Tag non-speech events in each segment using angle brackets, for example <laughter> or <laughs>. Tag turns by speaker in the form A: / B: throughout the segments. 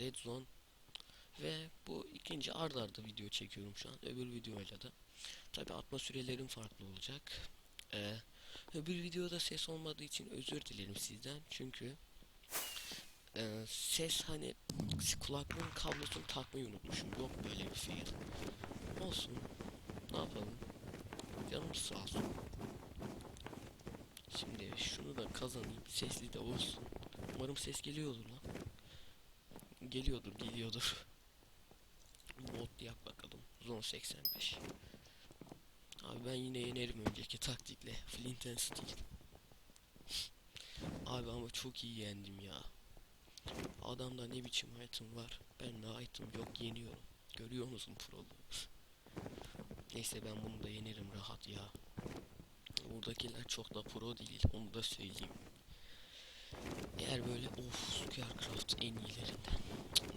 A: Red Zone ve bu ikinci ard arda video çekiyorum şu an. Öbür videoyla da. Tabi atma sürelerim farklı olacak. Ee, öbür videoda ses olmadığı için özür dilerim sizden. Çünkü e, ses hani kulaklığın kablosunu takmayı unutmuşum. Yok böyle bir fail. Olsun. Ne yapalım? Canım sağ olsun. Şimdi şunu da kazanayım. Sesli de olsun. Umarım ses geliyordur Geliyordur, geliyordur. Bot yak bakalım. Zone 85. Abi ben yine yenerim önceki taktikle. Flint and Steel. Abi ama çok iyi yendim ya. Adamda ne biçim item var. Ben de item yok yeniyorum. Görüyor musun prolu? Neyse ben bunu da yenerim rahat ya. Buradakiler çok da pro değil. Onu da söyleyeyim. Eğer böyle of Squarecraft en iyilerinden.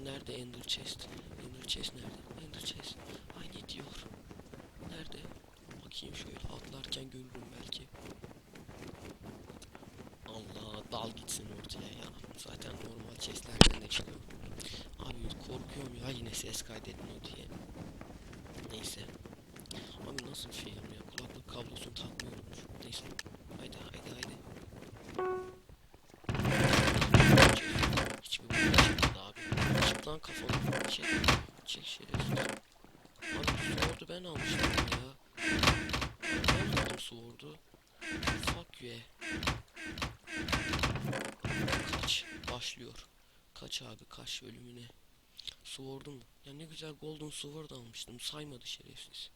A: Nerede Ender Chest? Ender Chest nerede? Ender Chest. Ay ne diyor? Nerede? Bakayım şöyle atlarken görürüm belki. Allah dal gitsin ortaya ya. Zaten normal chestlerden de çıkıyor. Abi korkuyorum ya yine ses kaydetmiyor diye. Neyse. Abi nasıl bir ya? Kulaklık kablosunu takmıyormuş. Abi kaç ölümüne. Sword'um. Ya ne güzel golden sword almıştım. Saymadı şerefsiz.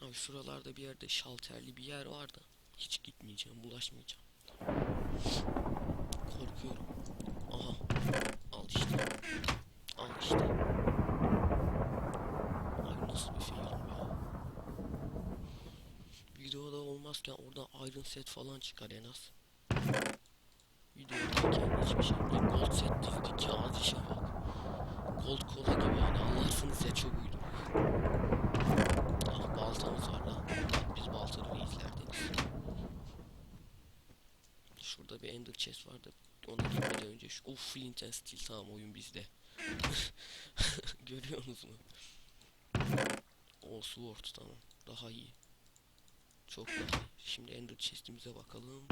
A: Abi şuralarda bir yerde şalterli bir yer var da hiç gitmeyeceğim, bulaşmayacağım. Korkuyorum. Aha. Al işte. Al işte. Abi nasıl bir film ya. Videoda olmazken orada iron set falan çıkar en az. Şey. Ne gold set dedik ya az işe bak. Gold kola gibi yani anlarsınız ya çok uydu. Ah baltamız var lan. Biz baltalı izlerdiniz. Şurada bir ender chest vardı. Ona gitmeden önce şu... Of flint and steel tamam oyun bizde. Görüyorsunuz mu? O sword tamam. Daha iyi. Çok daha iyi. Şimdi ender chest'imize bakalım.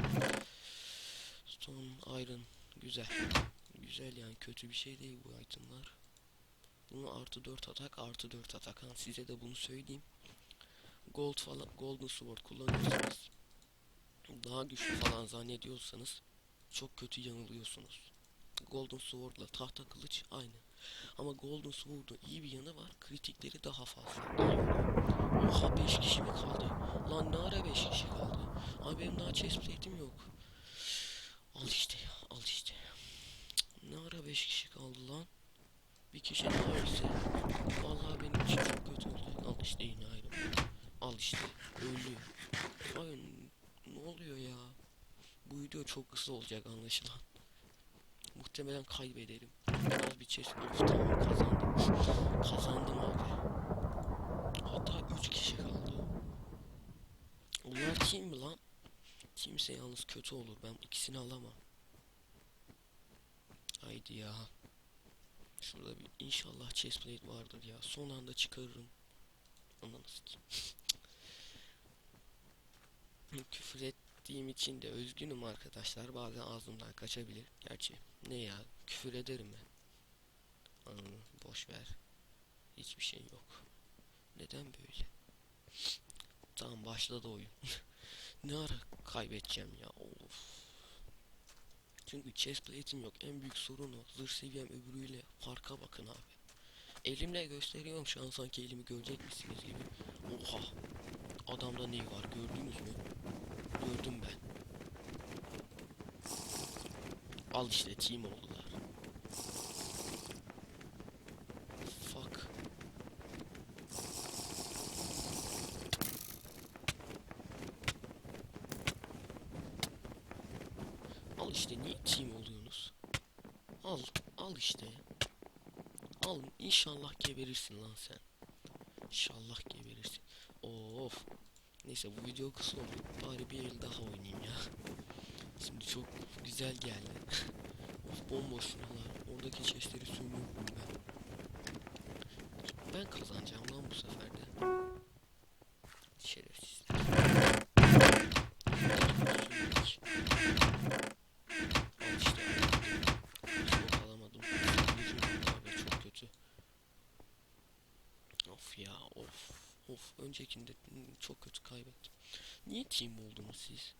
A: Stone, iron. Güzel. Güzel yani kötü bir şey değil bu itemlar. Bunu artı 4 atak artı 4 atak. Ha, size de bunu söyleyeyim. Gold falan golden sword kullanıyorsanız daha güçlü falan zannediyorsanız çok kötü yanılıyorsunuz. Golden sword'la tahta kılıç aynı. Ama golden sword'un iyi bir yanı var. Kritikleri daha fazla. Oha 5 kişi mi kaldı? Lan ne ara 5 kişi kaldı? Abi benim daha chestplate'im yok. Al işte ya, al işte. Ara 5 kişi kaldı lan? Bir kişi daha ölse Vallahi benim için çok kötü olacak. Al işte yine ayrım. Al işte. Öldü. Ay ne oluyor ya? Bu video çok kısa olacak anlaşılan. Muhtemelen kaybederim. En az bir chest. Of tamam kazandım. kazandım abi. Hatta 3 kişi kaldı. Bunlar kim lan? Kimse yalnız kötü olur. Ben ikisini alamam. Haydi ya. Şurada bir inşallah chestplate vardır ya. Son anda çıkarırım. Ananı. <laughs> Küfür ettiğim için de özgünüm arkadaşlar. Bazen ağzımdan kaçabilir. Gerçi ne ya küfür ederim ben. Anladım. Boş ver. Hiçbir şey yok. Neden böyle? Tamam başladı oyun. <laughs> ne ara kaybedeceğim ya. Çünkü chestplate'im yok. En büyük sorun o. Zırh seviyem öbürüyle farka bakın abi. Elimle gösteriyorum şu an sanki elimi görecek misiniz gibi. Oha. Adamda ne var gördünüz mü? Gördüm ben. Al işte team oldular. Fuck. Al işte niye team oluyorsunuz? Al, al işte. Al inşallah geberirsin lan sen. İnşallah geberirsin. Of. Neyse bu video kısa oldu. Bari bir el daha oynayayım ya. Şimdi çok güzel geldi. <laughs> Bomboş şuralar. Oradaki chestleri sömürürüm ben. Ben kazanacağım lan bu sefer de. Şerefsizler. Sümük. Al işte. Smoke alamadım. Kılıcım yok abi çok kötü. Of ya of. Of öncekinde çok kötü kaybettim. Niye team oldunuz siz?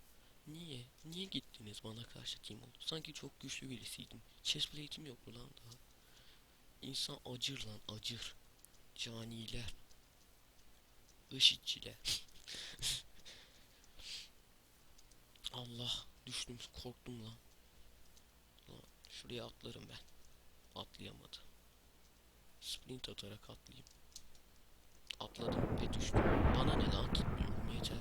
A: Niye? Niye gittiniz bana karşı team oldu? Sanki çok güçlü birisiydim. Chestplate'im yok mu lan daha? İnsan acır lan acır. Caniler. IŞİD'çiler. <laughs> Allah düştüm korktum lan. Lan şuraya atlarım ben. Atlayamadı. Sprint atarak atlayayım. Atladım ve düştüm. Bana ne lan gitmiyorum yeter.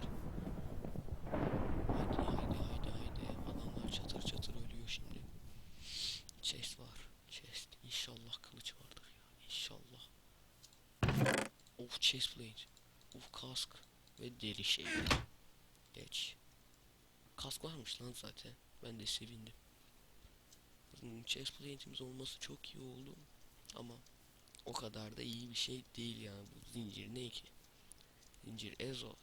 A: Haydi haydi haydi haydi. Adamlar çatır çatır ölüyor şimdi. Chest var. Chest. İnşallah kılıç vardır ya. İnşallah. Of chest plate. Of kask. Ve deri şeyler. Geç. Kask varmış lan zaten. Ben de sevindim. Chest plate'imiz olması çok iyi oldu. Ama o kadar da iyi bir şey değil yani. Bu zincir ne ki? Zincir ezo.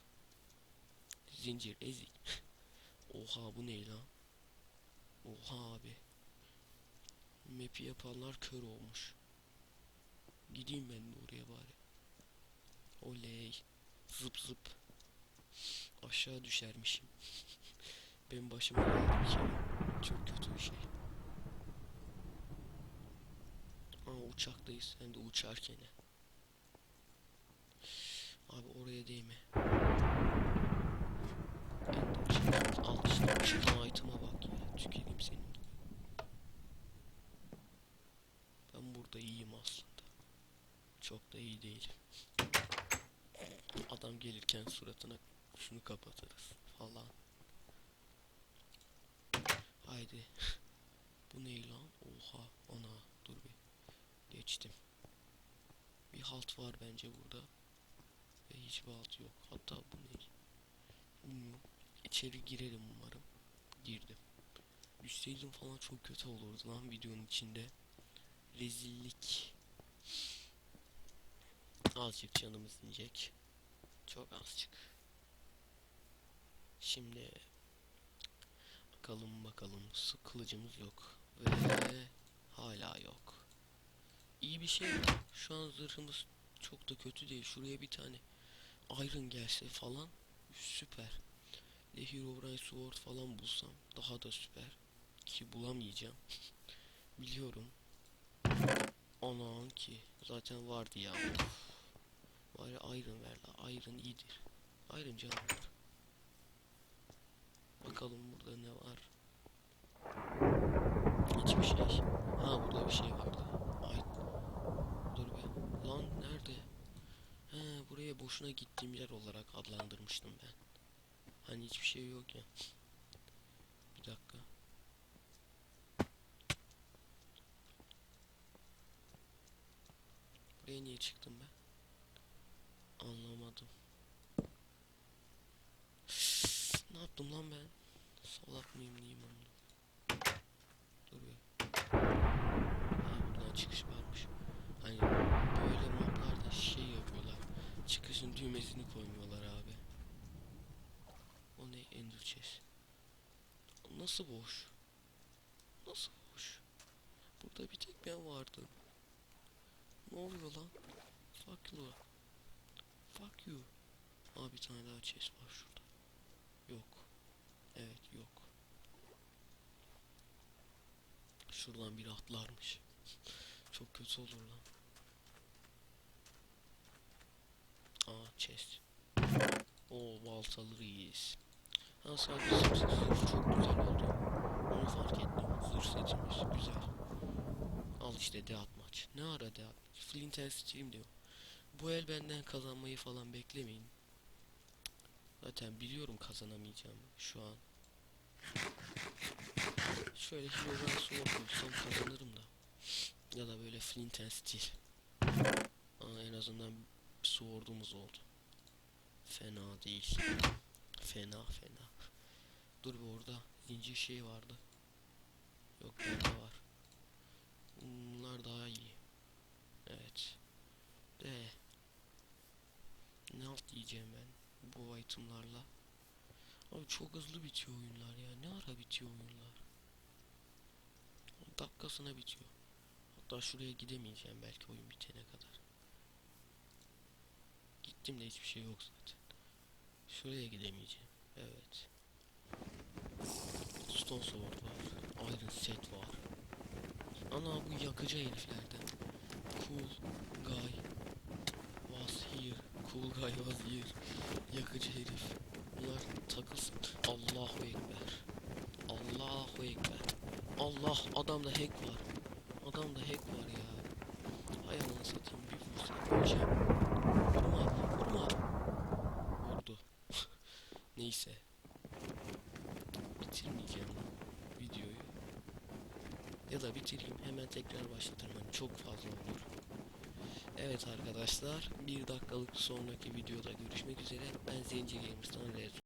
A: Zincir ezik. <laughs> Oha bu ne lan? Oha abi. Map'i yapanlar kör olmuş. Gideyim ben de oraya bari. Oley. Zıp zıp. Aşağı düşermişim. <laughs> Benim başıma. Çok kötü bir şey. Aa uçaktayız. Hem de uçarken. Abi oraya değme. Ender chest. Al işte çıkan item'a bak ya. Tüküreyim senin. Ben burada iyiyim aslında. Çok da iyi değilim. Adam gelirken suratına şunu kapatırız falan. Haydi. Bu ne lan? Oha. Ana. Dur bir. Geçtim. Bir halt var bence burada. Ve hiçbir halt yok. Hatta bu ne? Bilmiyorum. İçeri girelim umarım. Girdim. Düşseydim falan çok kötü olurdu lan videonun içinde. Rezillik. Azıcık canımız inecek. Çok azıcık. Şimdi bakalım bakalım sık kılıcımız yok ve hala yok. İyi bir şey. Şu an zırhımız çok da kötü değil. Şuraya bir tane iron gelse falan süper. The Herobrine Sword falan bulsam daha da süper. Ki bulamayacağım. <laughs> Biliyorum. Anan ki zaten vardı ya. Bari iron ver la. Iron iyidir. Iron canlıdır. Bakalım burada ne var. Hiçbir şey. Ha burada bir şey vardı. Ay. Dur be. Lan nerede? He buraya boşuna gittiğim yer olarak adlandırmıştım ben. Hani hiçbir şey yok ya. Bir dakika. Buraya niye çıktım ben? Anlamadım. ne yaptım lan ben? Salak mıyım diyeyim onu. Dur be. Ha buradan çıkış varmış. Hani böyle maplarda şey yapıyorlar. Çıkışın koymuyorlar abi. O ne? Ender chest. Nasıl boş? Nasıl boş? Burada bir tek ben vardım. Ne oluyor lan? Fuck you. Fuck you. Aa bir tane daha chest var şurada. Yok. Evet yok. Şuradan bir atlarmış. Çok kötü olur lan. Aa chest. O baltalıyız. Ha sadece çok güzel oldu. Onu fark ettim. Zırh setimiz güzel. Al işte deat maç. Ne ara deat maç? Flint and Steel diyor. Bu el benden kazanmayı falan beklemeyin. Zaten biliyorum kazanamayacağım şu an. Şöyle Herobrine Sword bulsam kazanırım da. Ya da böyle Flint and Steel. Aa, en azından sword'umuz oldu. Fena değil. Fena fena. Dur bu orada ince şey vardı. Yok bende var. Bunlar daha iyi. Evet. De. Ne alt diyeceğim ben bu itemlarla. Abi çok hızlı bitiyor oyunlar ya. Ne ara bitiyor oyunlar? Dakikasına bitiyor. Hatta şuraya gidemeyeceğim belki oyun bitene kadar. Gittim hiçbir şey yok zaten. Şuraya gidemeyeceğim. Evet. Stone Sword var. Iron Set var. Ana bu yakıcı heriflerden. Cool guy was here. Cool guy was here. Yakıcı herif. Bunlar takılsın. Allahu Ekber. Allahu Ekber. Allah adamda hack var. Adamda hack var ya. Hay anasını satayım bir vursa öleceğim. Da bitireyim hemen tekrar başlatırım hani çok fazla olur. Evet arkadaşlar bir dakikalık sonraki videoda görüşmek üzere. Ben Zenci Gamers'tan Red